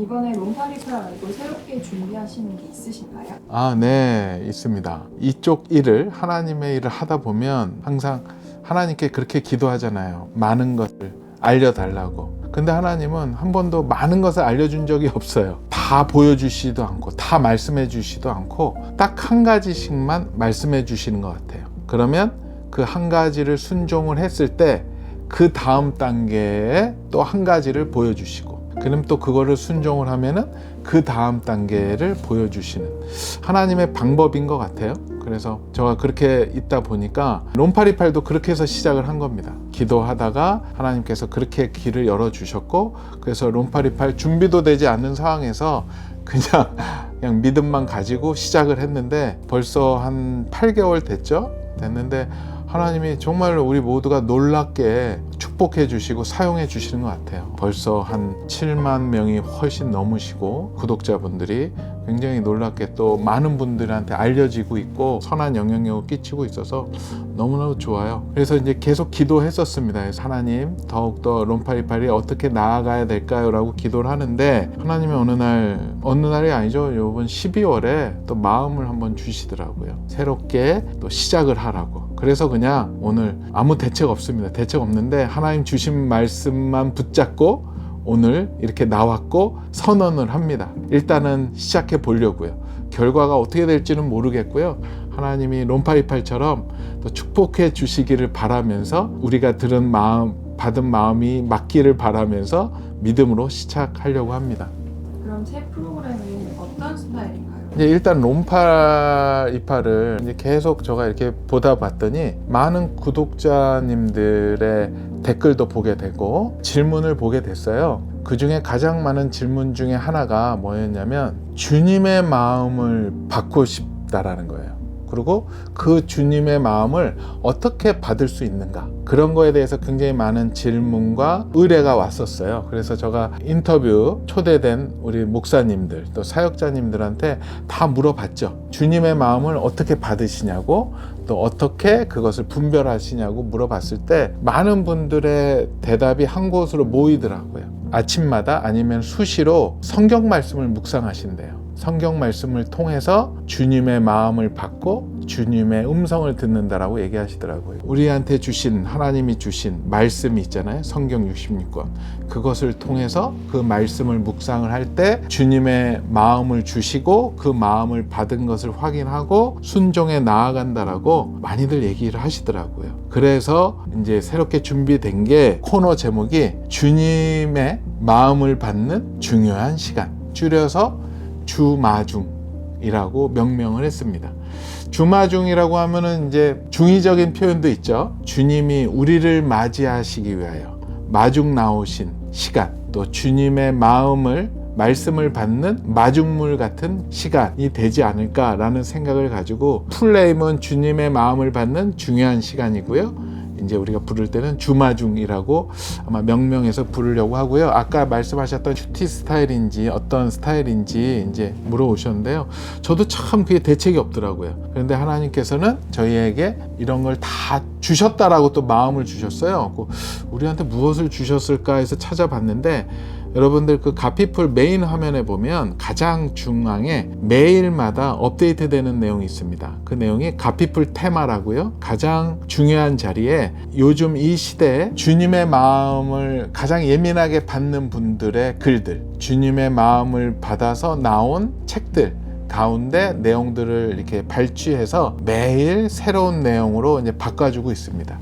이번에 롬파리파 말고 새롭게 준비하시는 게 있으신가요? 아, 네, 있습니다. 이쪽 일을, 하나님의 일을 하다 보면 항상 하나님께 그렇게 기도하잖아요. 많은 것을 알려달라고. 근데 하나님은 한 번도 많은 것을 알려준 적이 없어요. 다 보여주시지도 않고, 다 말씀해 주시도 않고, 딱 한 가지씩만 말씀해 주시는 것 같아요. 그러면 그 한 가지를 순종을 했을 때, 그 다음 단계에 또 한 가지를 보여주시고, 그럼 또 그거를 순종을 하면은 그 다음 단계를 보여주시는 하나님의 방법인 것 같아요. 그래서 제가 그렇게 있다 보니까 롬파리팔도 그렇게 해서 시작을 한 겁니다. 기도하다가 하나님께서 그렇게 길을 열어주셨고, 그래서 롬파리팔 준비도 되지 않는 상황에서 그냥 그냥 믿음만 가지고 시작을 했는데 벌써 한 8개월 됐죠? 됐는데 하나님이 정말 우리 모두가 놀랍게 축복해 주시고 사용해 주시는 것 같아요. 벌써 한 7만 명이 훨씬 넘으시고 구독자분들이 굉장히 놀랍게 또 많은 분들한테 알려지고 있고 선한 영향력을 끼치고 있어서 너무너무 좋아요. 그래서 이제 계속 기도했었습니다. 그래서 하나님 더욱더 롬파리팔이 어떻게 나아가야 될까요? 라고 기도를 하는데 하나님이 어느 날 어느 날이 아니죠. 요번 12월에 또 마음을 한번 주시더라고요. 새롭게 또 시작을 하라고. 그래서 그냥 오늘 아무 대책 없습니다. 대책 없는데 하나님 주신 말씀만 붙잡고 오늘 이렇게 나왔고 선언을 합니다. 일단은 시작해 보려고요. 결과가 어떻게 될지는 모르겠고요. 하나님이 롬파이팔처럼 또 축복해 주시기를 바라면서 우리가 들은 마음, 받은 마음이 맞기를 바라면서 믿음으로 시작하려고 합니다. 그럼 새 프로그램은 어떤 스타일인가요? 이제 일단 롬파이파를 이제 계속 제가 이렇게 보다 봤더니 많은 구독자님들의 댓글도 보게 되고 질문을 보게 됐어요. 그 중에 가장 많은 질문 중에 하나가 뭐였냐면 주님의 마음을 받고 싶다라는 거예요. 그리고 그 주님의 마음을 어떻게 받을 수 있는가 그런 거에 대해서 굉장히 많은 질문과 의뢰가 왔었어요. 그래서 제가 인터뷰 초대된 우리 목사님들 또 사역자님들한테 다 물어봤죠. 주님의 마음을 어떻게 받으시냐고 또 어떻게 그것을 분별하시냐고 물어봤을 때 많은 분들의 대답이 한 곳으로 모이더라고요. 아침마다 아니면 수시로 성경 말씀을 묵상하신대요. 성경 말씀을 통해서 주님의 마음을 받고 주님의 음성을 듣는다라고 얘기하시더라고요. 우리한테 주신 하나님이 주신 말씀이 있잖아요. 성경 66권. 그것을 통해서 그 말씀을 묵상을 할 때 주님의 마음을 주시고 그 마음을 받은 것을 확인하고 순종해 나아간다라고 많이들 얘기를 하시더라고요. 그래서 이제 새롭게 준비된 게 코너 제목이 주님의 마음을 받는 중요한 시간. 줄여서 주마중이라고 명명을 했습니다. 주마중이라고 하면은 이제 중의적인 표현도 있죠. 주님이 우리를 맞이하시기 위하여 마중 나오신 시간, 또 주님의 마음을 말씀을 받는 마중물 같은 시간이 되지 않을까라는 생각을 가지고 풀네임은 주님의 마음을 받는 중요한 시간이고요. 이제 우리가 부를 때는 주마중이라고 아마 명명해서 부르려고 하고요. 아까 말씀하셨던 큐티 스타일인지 어떤 스타일인지 이제 물어오셨는데요. 저도 참 그게 대책이 없더라고요. 그런데 하나님께서는 저희에게 이런 걸 다 주셨다라고 또 마음을 주셨어요. 그 우리한테 무엇을 주셨을까 해서 찾아봤는데 여러분들 그 가피풀 메인 화면에 보면 가장 중앙에 매일마다 업데이트 되는 내용이 있습니다. 그 내용이 가피풀 테마라고요. 가장 중요한 자리에 요즘 이 시대에 주님의 마음을 가장 예민하게 받는 분들의 글들, 주님의 마음을 받아서 나온 책들 가운데 내용들을 이렇게 발췌해서 매일 새로운 내용으로 이제 바꿔주고 있습니다.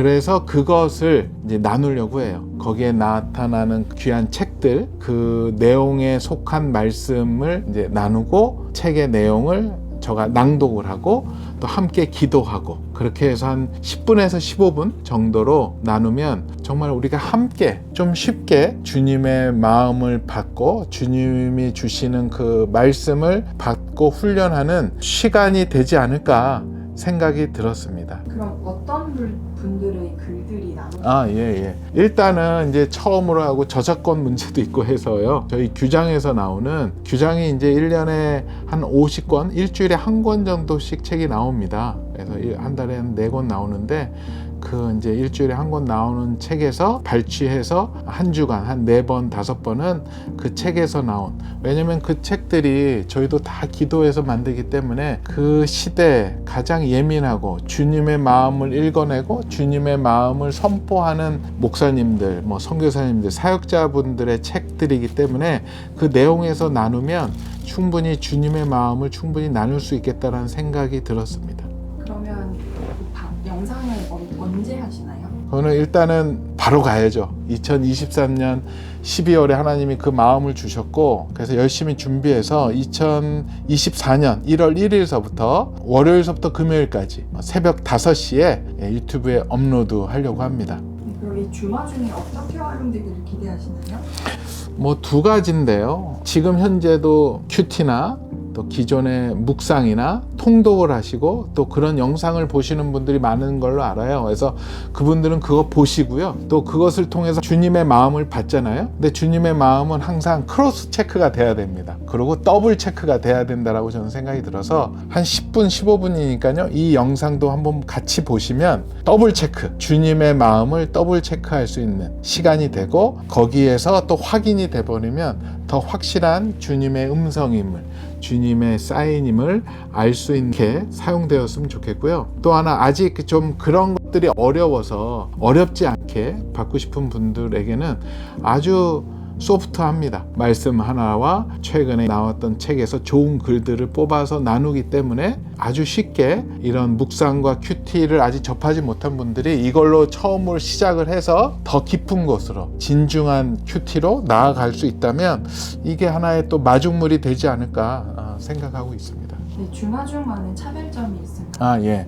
그래서 그것을 이제 나누려고 해요. 거기에 나타나는 귀한 책들, 그 내용에 속한 말씀을 이제 나누고 책의 내용을 저가 낭독을 하고 또 함께 기도하고 그렇게 해서 한 10분에서 15분 정도로 나누면 정말 우리가 함께 좀 쉽게 주님의 마음을 받고 주님이 주시는 그 말씀을 받고 훈련하는 시간이 되지 않을까 생각이 들었습니다. 그럼 분들의 글들이 나눠? 아, 예, 예. 일단은 이제 처음으로 하고 저작권 문제도 있고 해서요. 저희 규장에서 나오는 규장이 이제 1년에 한 50권, 일주일에 한 권 정도씩 책이 나옵니다. 그래서 일- 한 달에 한네권 나오는데 그 이제 일주일에 한 권 나오는 책에서 발췌해서 한 주간 한 네 번 다섯 번은 그 책에서 나온 왜냐면 그 책들이 저희도 다 기도해서 만들기 때문에 그 시대에 가장 예민하고 주님의 마음을 읽어내고 주님의 마음을 선포하는 목사님들, 뭐 선교사님들, 사역자분들의 책들이기 때문에 그 내용에서 나누면 충분히 주님의 마음을 충분히 나눌 수 있겠다라는 생각이 들었습니다. 영상을 언- 언제 하시나요? 그거는 일단은 바로 가야죠. 2023년 12월에 하나님이 그 마음을 주셨고 그래서 열심히 준비해서 2024년 1월 1일서부터 월요일서부터 금요일까지 새벽 5시에 유튜브에 업로드 하려고 합니다. 네, 그럼 이 주마 중에 어떻게 활용되기를 기대하시나요? 뭐 두 가지인데요. 지금 현재도 큐티나 또 기존의 묵상이나 통독을 하시고 또 그런 영상을 보시는 분들이 많은 걸로 알아요. 그래서 그분들은 그거 보시고요. 또 그것을 통해서 주님의 마음을 받잖아요. 근데 주님의 마음은 항상 크로스 체크가 돼야 됩니다. 그리고 더블 체크가 돼야 된다라고 저는 생각이 들어서 한 10분, 15분이니까요. 이 영상도 한번 같이 보시면 더블 체크, 주님의 마음을 더블 체크할 수 있는 시간이 되고 거기에서 또 확인이 돼 버리면 더 확실한 주님의 음성임을 주님의 사인임을 알 수 있게 사용되었으면 좋겠고요. 또 하나 아직 좀 그런 것들이 어려워서 어렵지 않게 받고 싶은 분들에게는 아주 소프트합니다. 말씀 하나와 최근에 나왔던 책에서 좋은 글들을 뽑아서 나누기 때문에 아주 쉽게 이런 묵상과 큐티를 아직 접하지 못한 분들이 이걸로 처음으로 시작을 해서 더 깊은 곳으로 진중한 큐티로 나아갈 수 있다면 이게 하나의 또 마중물이 되지 않을까 아, 생각하고 있습니다. 네, 중만의 차별점이 있습니다. 아, 예.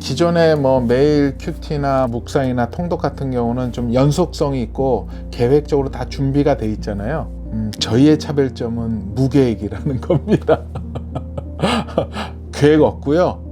기존에 뭐 매일 큐티나 묵상이나 통독 같은 경우는 좀 연속성이 있고 계획적으로 다 준비가 돼 있잖아요. 음, 저희의 차별점은 무계획이라는 겁니다. 계획 없고요.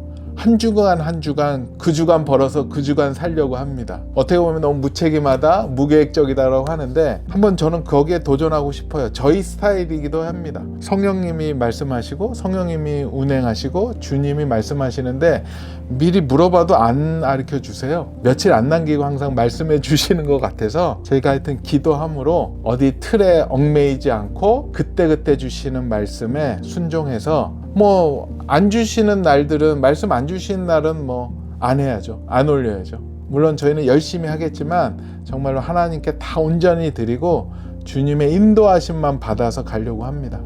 한 주간 한 주간 그 주간 벌어서 그 주간 살려고 합니다. 어떻게 보면 너무 무책임하다, 무계획적이다라고 하는데 한번 저는 거기에 도전하고 싶어요. 저희 스타일이기도 합니다. 성령님이 말씀하시고 성령님이 운행하시고 주님이 말씀하시는데 미리 물어봐도 안 가르쳐 주세요. 며칠 안 남기고 항상 말씀해 주시는 것 같아서 저희가 하여튼 기도함으로 어디 틀에 얽매이지 않고 그때그때 주시는 말씀에 순종해서 뭐 안 주시는 날들은 말씀 안 주시는 날은 뭐 안 해야죠. 안 올려야죠. 물론 저희는 열심히 하겠지만 정말로 하나님께 다 온전히 드리고 주님의 인도하심만 받아서 가려고 합니다.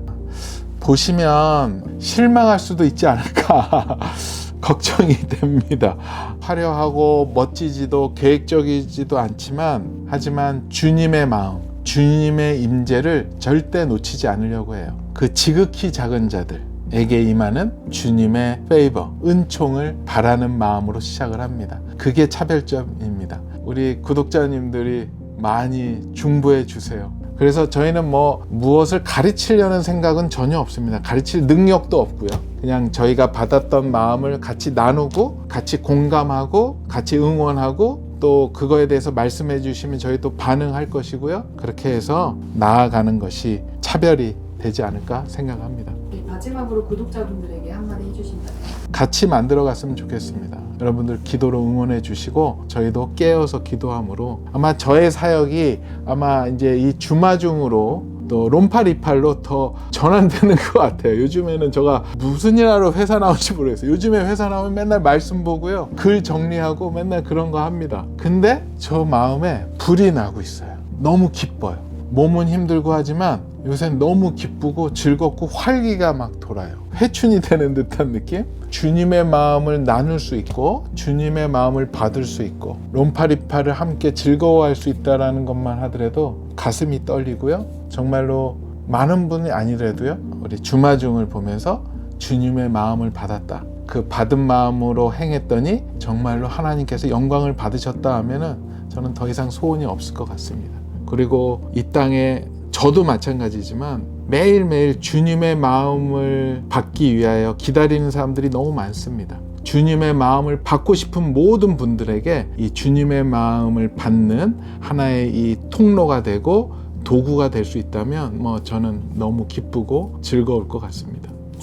보시면 실망할 수도 있지 않을까 걱정이 됩니다. 화려하고 멋지지도 계획적이지도 않지만 하지만 주님의 마음, 주님의 임재를 절대 놓치지 않으려고 해요. 그 지극히 작은 자들 에게 임하는 주님의 페이버, 은총을 바라는 마음으로 시작을 합니다. 그게 차별점입니다. 우리 구독자님들이 많이 중보해 주세요. 그래서 저희는 뭐 무엇을 가르치려는 생각은 전혀 없습니다. 가르칠 능력도 없고요. 그냥 저희가 받았던 마음을 같이 나누고 같이 공감하고 같이 응원하고 또 그거에 대해서 말씀해 주시면 저희 또 반응할 것이고요. 그렇게 해서 나아가는 것이 차별이 되지 않을까 생각합니다. 네, 마지막으로 구독자분들에게 한마디 해주신다면 같이 만들어 갔으면 좋겠습니다. 여러분들 기도로 응원해 주시고 저희도 깨어서 기도함으로 아마 저의 사역이 아마 이제 이 주마중으로 또 롬팔이팔로 더 전환되는 것 같아요. 요즘에는 제가 무슨 일 하러 회사 나올지 모르겠어요. 요즘에 회사 나오면 맨날 말씀 보고요. 글 정리하고 맨날 그런 거 합니다. 근데 저 마음에 불이 나고 있어요. 너무 기뻐요. 몸은 힘들고 하지만 요새 너무 기쁘고 즐겁고 활기가 막 돌아요. 회춘이 되는 듯한 느낌? 주님의 마음을 나눌 수 있고 주님의 마음을 받을 수 있고 롬파리파를 함께 즐거워할 수 있다라는 것만 하더라도 가슴이 떨리고요. 정말로 많은 분이 아니더라도요. 우리 주마중을 보면서 주님의 마음을 받았다. 그 받은 마음으로 행했더니 정말로 하나님께서 영광을 받으셨다 하면은 저는 더 이상 소원이 없을 것 같습니다. 그리고 이 땅에 저도 마찬가지지만 매일매일 주님의 마음을 받기 위하여 기다리는 사람들이 너무 많습니다. 주님의 마음을 받고 싶은 모든 분들에게 이 주님의 마음을 받는 하나의 이 통로가 되고 도구가 될 수 있다면 뭐 저는 너무 기쁘고 즐거울 것 같습니다.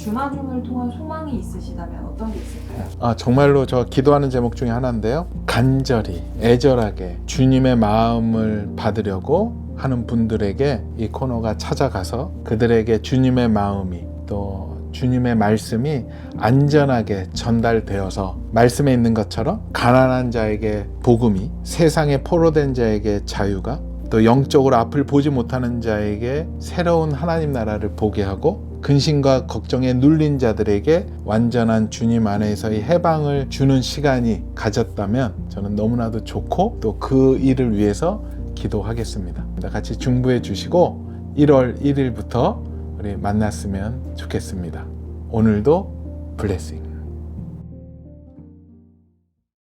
주마중을 통한 소망이 있으시다면 어떤 게 있을까요? 아, 정말로 저 기도하는 제목 중에 하나인데요. 간절히, 애절하게 주님의 마음을 받으려고 하는 분들에게 이 코너가 찾아가서 그들에게 주님의 마음이 또 주님의 말씀이 안전하게 전달되어서 말씀에 있는 것처럼 가난한 자에게 복음이 세상에 포로된 자에게 자유가 또 영적으로 앞을 보지 못하는 자에게 새로운 하나님 나라를 보게 하고 근심과 걱정에 눌린 자들에게 완전한 주님 안에서의 해방을 주는 시간이 가졌다면 저는 너무나도 좋고 또 그 일을 위해서 기도하겠습니다. 같이 중부해 주시고 1월 1일부터 우리 만났으면 좋겠습니다. 오늘도 블레싱.